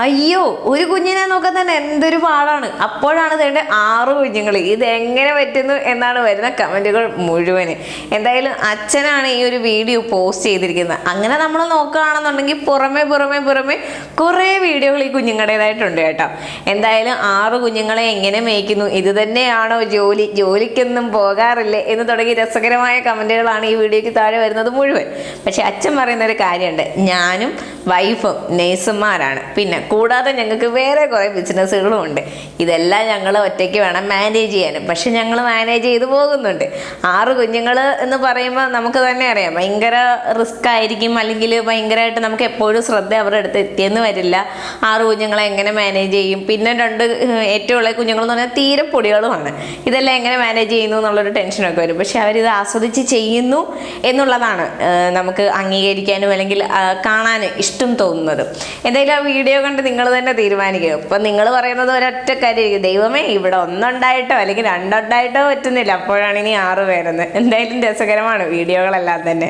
അയ്യോ ഒരു കുഞ്ഞിനെ നോക്കാൻ തന്നെ എന്തൊരു പാടാണ്. അപ്പോഴാണ് വേണ്ട ആറ് കുഞ്ഞുങ്ങൾ ഇത് എങ്ങനെ പറ്റുന്നു എന്നാണ് വരുന്ന കമന്റുകൾ മുഴുവൻ. എന്തായാലും അച്ഛനാണ് ഈ ഒരു വീഡിയോ പോസ്റ്റ് ചെയ്തിരിക്കുന്നത്. അങ്ങനെ നമ്മൾ നോക്കുകയാണെന്നുണ്ടെങ്കിൽ പുറമെ പുറമെ പുറമെ കുറേ വീഡിയോകൾ ഈ കുഞ്ഞുങ്ങളുടേതായിട്ടുണ്ട് കേട്ടോ. എന്തായാലും ആറ് കുഞ്ഞുങ്ങളെ എങ്ങനെ മേയ്ക്കുന്നു? ഇത് തന്നെയാണോ ജോലി? ജോലിക്കൊന്നും പോകാറില്ലേ എന്ന് തുടങ്ങി രസകരമായ കമന്റുകളാണ് ഈ വീഡിയോയ്ക്ക് താഴെ വരുന്നത് മുഴുവൻ. പക്ഷേ അച്ഛൻ പറയുന്ന ഒരു കാര്യമുണ്ട്. ഞാനും വൈഫും നേഴ്സുമാരാണ്. പിന്നെ കൂടാതെ ഞങ്ങൾക്ക് വേറെ കുറേ ബിസിനസ്സുകളും ഉണ്ട്. ഇതെല്ലാം ഞങ്ങൾ ഒറ്റയ്ക്ക് വേണം മാനേജ് ചെയ്യാനും പക്ഷെ ഞങ്ങൾ മാനേജ് ചെയ്ത് പോകുന്നുണ്ട്. ആറ് കുഞ്ഞുങ്ങൾ എന്ന് പറയുമ്പോൾ നമുക്ക് തന്നെ അറിയാം. ഭയങ്കര റിസ്ക് ആയിരിക്കും. അല്ലെങ്കിൽ ഭയങ്കരമായിട്ട് നമുക്ക് എപ്പോഴും ശ്രദ്ധ അവരുടെ അടുത്ത് എത്തിയെന്ന് വരില്ല. ആറ് കുഞ്ഞുങ്ങളെ എങ്ങനെ മാനേജ് ചെയ്യും? പിന്നെ രണ്ട് ഏറ്റവും ഉള്ള കുഞ്ഞുങ്ങൾ എന്ന് പറഞ്ഞാൽ തീരെ പൊടികളുമാണ്. ഇതെല്ലാം എങ്ങനെ മാനേജ് ചെയ്യുന്നു എന്നുള്ളൊരു ടെൻഷനൊക്കെ വരും. പക്ഷെ അവരിത് ആസ്വദിച്ച് ചെയ്യുന്നു എന്നുള്ളതാണ് നമുക്ക് അംഗീകരിക്കാനും അല്ലെങ്കിൽ കാണാൻ ഇഷ്ടം തോന്നുന്നത്. എന്തായാലും ആ വീഡിയോ കണ്ട് നിങ്ങൾ തന്നെ തീരുമാനിക്കുക ഇപ്പം നിങ്ങൾ പറയുന്നത് ഒരൊറ്റ കാര്യം ദൈവമേ ഇവിടെ ഒന്നുണ്ടായിട്ടോ അല്ലെങ്കിൽ രണ്ടുണ്ടായിട്ടോ പറ്റുന്നില്ല. അപ്പോഴാണ് ഇനി ആറ് പേരെന്ന് എന്തായാലും രസകരമാണ് വീഡിയോകളെല്ലാം തന്നെ.